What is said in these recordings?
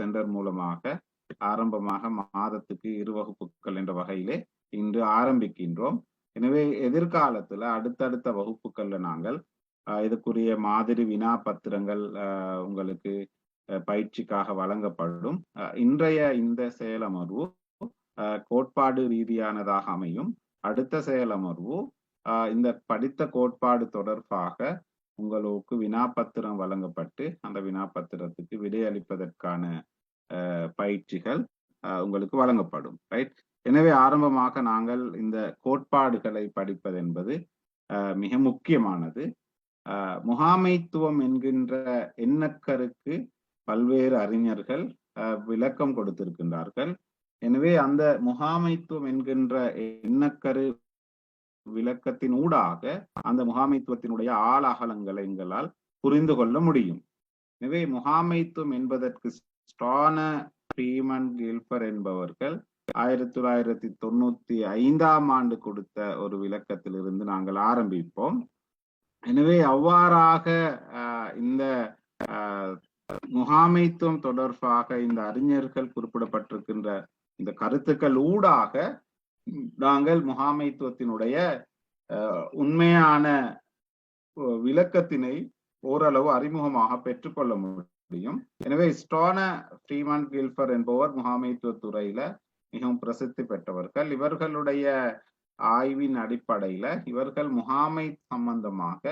Centre மூலமாக ஆரம்பமாக மாதத்துக்கு இரு வகுப்புகள் என்ற வகையிலே இன்று ஆரம்பிக்கின்றோம். எனவே எதிர்காலத்துல அடுத்தடுத்த வகுப்புகள்ல நாங்கள் இதுக்குரிய மாதிரி வினா பத்திரங்கள் ஆஹ் உங்களுக்கு பயிற்சிக்காக வழங்கப்படும். இன்றைய இந்த செயலமர்வு ஆஹ் கோட்பாடு ரீதியானதாக அமையும். அடுத்த செயலமர்வு ஆஹ் இந்த படித்த கோட்பாடு தொடர்பாக உங்களுக்கு வினாப்பத்திரம் வழங்கப்பட்டு அந்த வினாப்பத்திரத்துக்கு விடையளிப்பதற்கான பயிற்சிகள் ஆஹ் உங்களுக்கு வழங்கப்படும் ரைட் எனவே ஆரம்பமாக நாங்கள் இந்த கோட்பாடுகளை படிப்பது என்பது ஆஹ் மிக முக்கியமானது. ஆஹ் முகாமைத்துவம் என்கின்ற எண்ணக்கருக்கு பல்வேறு அறிஞர்கள் விளக்கம் கொடுத்திருக்கின்றார்கள். எனவே அந்த முகாமைத்துவம் என்கின்ற எண்ணக்கரு விளக்கத்தின் ஊடாக அந்த முகாமைத்துவத்தினுடைய ஆள் அகலங்களை எங்களால் புரிந்து கொள்ள முடியும். எனவே முகாமைத்துவம் என்பதற்கு ஸ்டான ஃப்ரீமன் கில்பர் என்பவர்கள் ஆயிரத்தி தொள்ளாயிரத்தி தொண்ணூத்தி ஐந்தாம் ஆண்டு கொடுத்த ஒரு விளக்கத்திலிருந்து நாங்கள் ஆரம்பிப்போம். எனவே அவ்வாறாக இந்த ஆஹ் முகாமைத்துவம் தொடர்பாக இந்த அறிஞர்கள் குறிப்பிடப்பட்டிருக்கின்ற இந்த கருத்துக்கள் ஊடாக நாங்கள் முகாமைத்துவத்தினுடைய உண்மையான விளக்கத்தினை ஓரளவு அறிமுகமாக பெற்றுக்கொள்ள முடியும். எனவே ஸ்டான ஃப்ரீமான் கில்ஃபர் என்பவர் முகாமைத்துவ துறையில மிகவும் பிரசித்தி பெற்றவர்கள். இவர்களுடைய ஆய்வின் அடிப்படையில இவர்கள் முகாமை சம்பந்தமாக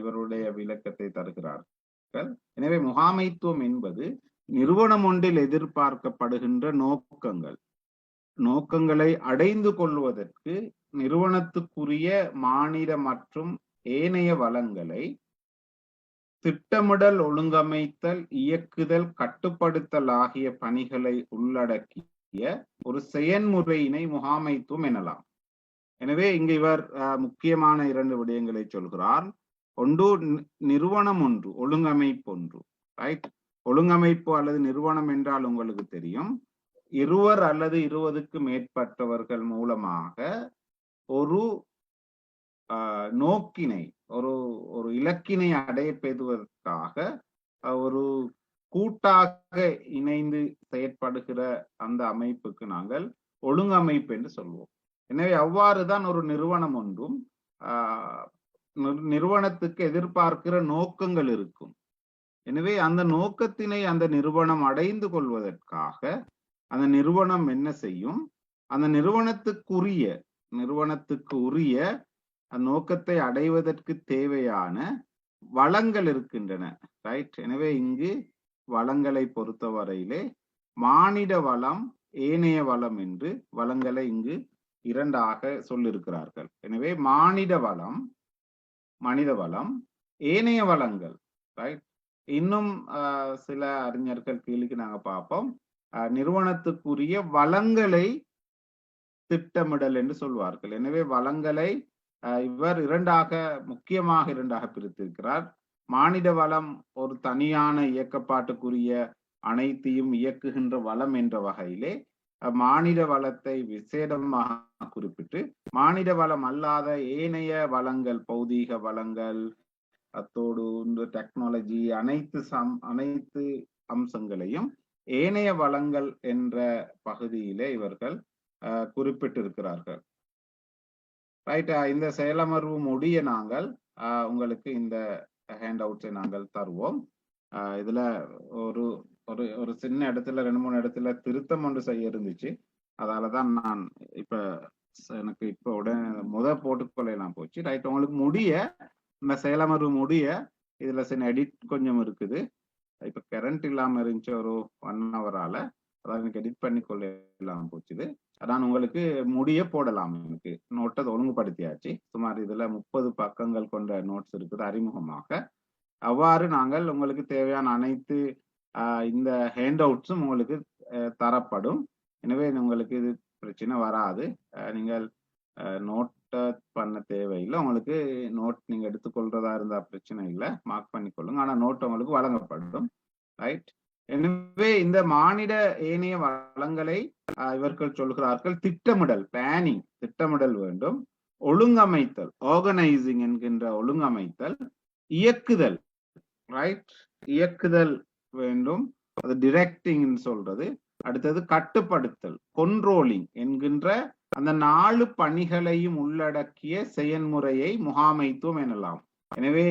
இவருடைய விளக்கத்தை தருகிறார்கள். எனவே முகாமைத்துவம் என்பது நிறுவனம் ஒன்றில் எதிர்பார்க்கப்படுகின்ற நோக்கங்கள். நோக்கங்களை அடைந்து கொள்வதற்கு நிறுவனத்துக்குரிய மாநில மற்றும் ஏனைய வளங்களை திட்டமிடல் ஒழுங்கமைத்தல் இயக்குதல் கட்டுப்படுத்தல் ஆகிய பணிகளை உள்ளடக்கிய ஒரு செயன்முறையினை முகாமைத்துவம் எனலாம். எனவே இங்கு இவர் அஹ், முக்கியமான இரண்டு விடயங்களை சொல்கிறார். ஒன்று நிறுவனம் ஒன்று ஒழுங்கமைப்பு ஒன்று ரைட் ஒழுங்கமைப்பு அல்லது நிறுவனம் என்றால் உங்களுக்கு தெரியும். இருவர் அல்லது இருபதுக்கு மேற்பட்டவர்கள் மூலமாக ஒரு ஆஹ், நோக்கினை ஒரு ஒரு இலக்கினை அடையப்பெறுவதற்காக ஒரு கூட்டாக இணைந்து செயற்படுகிற அந்த அமைப்புக்கு நாங்கள் ஒழுங்கமைப்பு என்று சொல்வோம். எனவே அவ்வாறுதான் ஒரு நிறுவனம் ஒன்றும் ஆஹ், நிறுவனத்துக்கு எதிர்பார்க்கிற நோக்கங்கள் இருக்கும். எனவே அந்த நோக்கத்தினை அந்த நிறுவனம் அடைந்து கொள்வதற்காக அந்த நிறுவனம் என்ன செய்யும்? அந்த நிறுவனத்துக்குரிய நிறுவனத்துக்கு உரிய அந்த நோக்கத்தை அடைவதற்கு தேவையான வளங்கள் இருக்கின்றன ரைட் எனவே இங்கு வளங்களை பொறுத்தவரையிலே மானிட வளம் ஏனைய வளம் என்று வளங்களை இங்கு இரண்டாக சொல்லியிருக்கிறார்கள். எனவே மானிட வளம் மனித வளம் ஏனைய வளங்கள் ரைட் இன்னும் சில அறிஞர்கள் கீழுக்கு நாங்க பார்ப்போம். நிறுவனத்துக்குரிய வளங்களை திட்டமிடல் என்று சொல்வார்கள். எனவே வளங்களை இவர் இரண்டாக முக்கியமாக இரண்டாக பிரித்திருக்கிறார். மானிட வளம் ஒரு தனியான இயக்கப்பாட்டுக்குரிய அனைத்தையும் இயக்குகின்ற வளம் என்ற வகையிலே மானிட வளத்தை விசேடமாக குறிப்பிட்டு மானிட வளம் அல்லாத ஏனைய வளங்கள் பௌதீக வளங்கள் அத்தோடு இந்த டெக்னாலஜி அனைத்து சம் அனைத்து அம்சங்களையும் ஏனைய வளங்கள் என்ற பகுதியிலே இவர்கள் குறிப்பிட்டிருக்கிறார்கள். ரைட் இந்த செயலமர்வு முடிய நாங்கள் உங்களுக்கு இந்த ஹேண்ட் அவுட்ஸை நாங்கள் தருவோம். இதுல ஒரு ஒரு ஒரு சின்ன இடத்துல ரெண்டு மூணு இடத்துல திருத்தம் ஒன்று செய்ய இருந்துச்சு. அதாலதான் நான் இப்ப எனக்கு இப்ப உடனே முத போட்டுக்கொள்ளலாம் போச்சு. ரைட் உங்களுக்கு முடிய இந்த செயலமர்வு முடிய இதுல சின்ன எடிட் கொஞ்சம் இருக்குது. இப்ப கரண்ட் இல்லாம இருந்துச்சு ஒரு ஒன் ஹவரால அதாவது எனக்கு எடிட் பண்ணி கொள்ளலாம் போச்சுது. நான் உங்களுக்கு முடிய போடலாம் எனக்கு. நோட்டை ஒழுங்குபடுத்தியாச்சு. சுமார் இதுல முப்பது பக்கங்கள் கொண்ட நோட்ஸ் இருக்குது அறிமுகமாக. அவ்வாறு நாங்கள் உங்களுக்கு தேவையான அனைத்து இந்த ஹேண்ட் அவுட்ஸும் உங்களுக்கு தரப்படும். எனவே உங்களுக்கு இது பிரச்சனை வராது. நீங்கள் நோட் நோட்டை பண்ண தேவையில்லை. உங்களுக்கு நோட் நீங்க எடுத்துக்கொள்றதா இருந்தா பிரச்சனை இல்லை. மார்க் பண்ணிக்கொள்ளுங்க. ஆனா நோட் உங்களுக்கு வழங்கப்படும். ரைட் எனவே இந்த மானிட ஏனைய வளங்களை இவர்கள் சொல்கிறார்கள் திட்டமிடல் பிளானிங் திட்டமிடல் வேண்டும். ஒழுங்கமைத்தல் ஆர்கனைசிங் என்கின்ற ஒழுங்கமைத்தல் இயக்குதல் ரைட் இயக்குதல் வேண்டும். அது டிரெக்டிங் சொல்றது. அடுத்தது கட்டுப்படுத்தல் கொன்ட்ரோலிங் என்கின்ற அந்த நாலு பணிகளையும் உள்ளடக்கிய செயல்முறையை முகாமைத்துவம் எனலாம். எனவே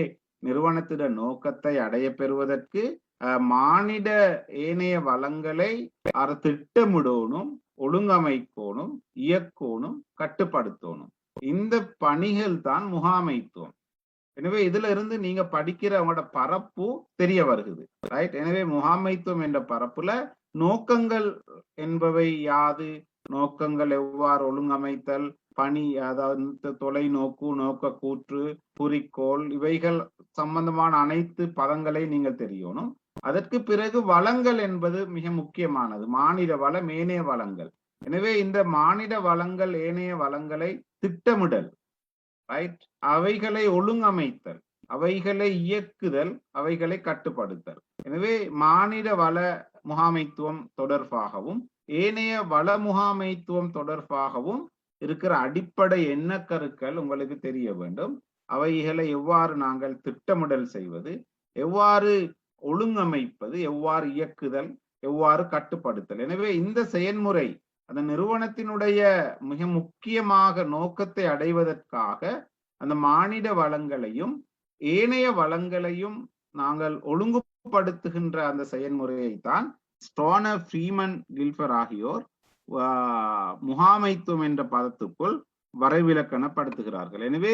நிறுவனத்திட நோக்கத்தை அடைய பெறுவதற்கு மானிட ஏனைய வளங்களை அதை திட்டமிடணும் ஒழுங்கமைக்கணும் இயக்கணும் கட்டுப்படுத்தணும் இந்த பணிகள் தான் முகாமைத்துவம். எனவே இதுல இருந்து நீங்க படிக்கிற அவங்களோட பரப்பு தெரிய வருகிறது ரைட்? எனவே முகாமைத்துவம் என்ற பரப்புல நோக்கங்கள் என்பவை யாது? நோக்கங்கள் எவ்வாறு ஒழுங்கமைத்தல் பணி அதாவது தொலைநோக்கு நோக்க கூற்று குறிக்கோள் இவைகள் சம்பந்தமான அனைத்து பதங்களை நீங்கள் தெரியணும். அதற்கு பிறகு வளங்கள் என்பது மிக முக்கியமானது. மாநில வளம் ஏனைய வளங்கள். எனவே இந்த மாநில வளங்கள் ஏனைய வளங்களை திட்டமிடல் ரைட் அவைகளை ஒழுங்கமைத்தல் அவைகளை இயக்குதல் அவைகளை கட்டுப்படுத்தல். எனவே மாநில வள முகாமைத்துவம் தொடர்பாகவும் ஏனைய வள முகாமைத்துவம் தொடர்பாகவும் இருக்கிற அடிப்படை எண்ணக்கருக்கள் உங்களுக்கு தெரிய வேண்டும். அவைகளை எவ்வாறு நாங்கள் திட்டமிடல் செய்வது எவ்வாறு ஒழுங்கமைப்பது எவ்வாறு இயக்குதல் எவ்வாறு கட்டுப்படுத்தல். எனவே இந்த செயல்முறை அந்த நிறுவனத்தினுடைய மிக முக்கியமாக நோக்கத்தை அடைவதற்காக அந்த மானிட வளங்களையும் ஏனைய வளங்களையும் நாங்கள் ஒழுங்குபடுத்துகின்ற அந்த செயல்முறையை தான் ஸ்டோனர் ஃப்ரீமன் கில்ஃபர் ஆகியோர் முகாமைத்துவம் என்ற பதத்துக்குள் வரைவிலக்கணப்படுத்துகிறார்கள். எனவே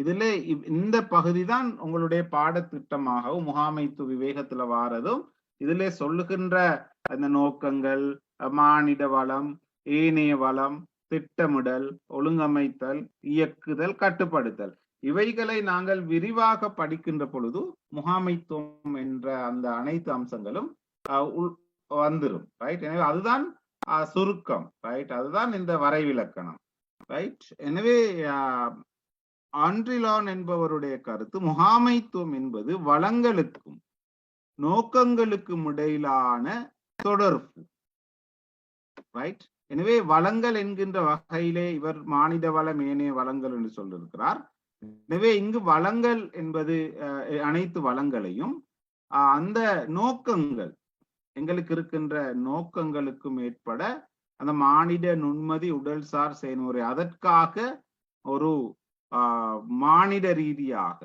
இதுல இந்த பகுதி தான் உங்களுடைய பாடத்திட்டமாகவும் முகாமைத்துவ விவேகத்துல வாரதும் இதுல சொல்லுகின்ற அந்த நோக்கங்கள் மானிட வளம் ஏனைய வளம் திட்டமிடல் ஒழுங்கமைத்தல் இயக்குதல் கட்டுப்படுத்தல். இவைகளை நாங்கள் விரிவாக படிக்கின்ற பொழுது முகாமைத்துவம் என்ற அந்த அனைத்து அம்சங்களும் வந்துடும் ரைட் எனவே அதுதான் சுருக்கம் ரைட் அதுதான் இந்த வரைவிலக்கணம் ரைட் எனவே ஆண்ட்ரிலான் என்பவருடைய கருத்து முகாமைத்துவம் என்பது வளங்களுக்கும் நோக்கங்களுக்கும் இடையிலான தொடர்பு ரைட் எனவே வளங்கள் என்கின்ற வகையிலே இவர் மானிட வளம் ஏனைய வளங்கள் என்று சொல்லியிருக்கிறார். எனவே இங்கு வளங்கள் என்பது அனைத்து வளங்களையும் அந்த நோக்கங்கள் எங்களுக்கு இருக்கின்ற நோக்கங்களுக்கும் ஏற்பட அந்த மானிட நுண்மதி உடல்சார் செயல்முறை அதற்காக ஒரு மானிட ரீதியாக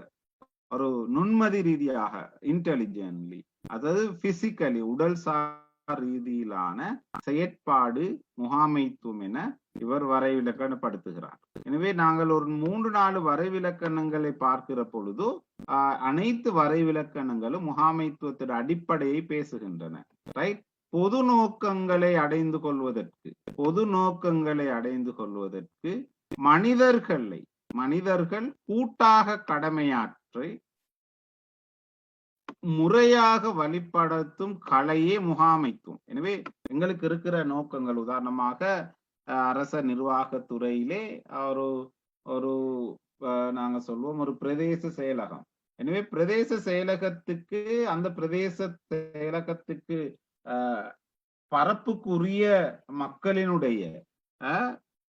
ஒரு நுண்மதி ரீதியாக இன்டெலிஜென்ட்லி அதாவது பிசிக்கலி உடல் சார் ரீதியிலான செயற்பாடு முகாமைத்துவம் என இவர் வரைவிலக்கணப்படுத்துகிறார். எனவே நாங்கள் ஒரு மூன்று நாலு வரைவிலக்கணங்களை பார்க்கிற பொழுது அனைத்து வரைவிலக்கணங்களும் முகாமைத்துவத்தின் அடிப்படையை பேசுகின்றன. ரைட் பொது நோக்கங்களை அடைந்து கொள்வதற்கு பொது நோக்கங்களை அடைந்து கொள்வதற்கு மனிதர்களை மனிதர்கள் கூட்டாக கடமையாற்றி முறையாக வழிபடுத்தும் கலையே முகாமைத்துவம் எனவே எங்களுக்கு இருக்கிற நோக்கங்கள் உதாரணமாக அரச நிர்வாகத்துறையிலே ஒரு ஒரு நாங்க சொல்வோம் ஒரு பிரதேச செயலகம். எனவே பிரதேச செயலகத்துக்கு அந்த பிரதேச செயலகத்துக்கு பரப்புக்குரிய மக்களினுடைய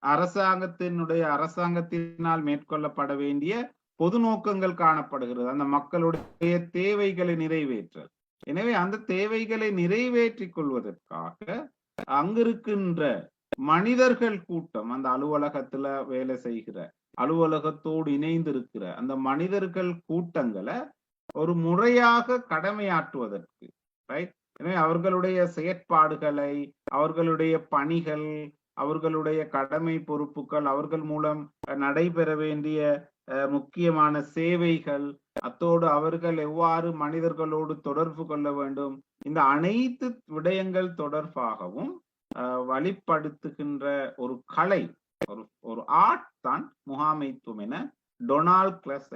அரசாங்கத்தினுடைய அரசாங்கத்தினால் மேற்கொள்ளப்பட வேண்டிய பொது நோக்கங்கள் காணப்படுகிறது. அந்த மக்களுடைய தேவைகளை நிறைவேற்றல். எனவே அந்த தேவைகளை நிறைவேற்றிக் கொள்வதற்காக அங்கிருக்கின்ற மனிதர்கள் கூட்டம் அந்த அலுவலகத்துல வேலை செய்கிற அலுவலகத்தோடு இணைந்திருக்கிற அந்த மனிதர்கள் கூட்டங்களை ஒரு முறையாக கடமையாற்றுவதற்கு ரைட் எனவே அவர்களுடைய செயற்பாடுகளை அவர்களுடைய பணிகள் அவர்களுடைய கடமை பொறுப்புகள் அவர்கள் மூலம் நடைபெற வேண்டிய முக்கியமான சேவைகள் அத்தோடு அவர்கள் எவ்வாறு மனிதர்களோடு தொடர்பு கொள்ள வேண்டும் இந்த அனைத்து விடயங்கள் தொடர்பாகவும் வழிப்படுத்துகின்ற ஒரு கலை ஒரு ஒரு ஆர்ட் தான் முகாமைத்துவம் என டொனால்ட் கிளஸ்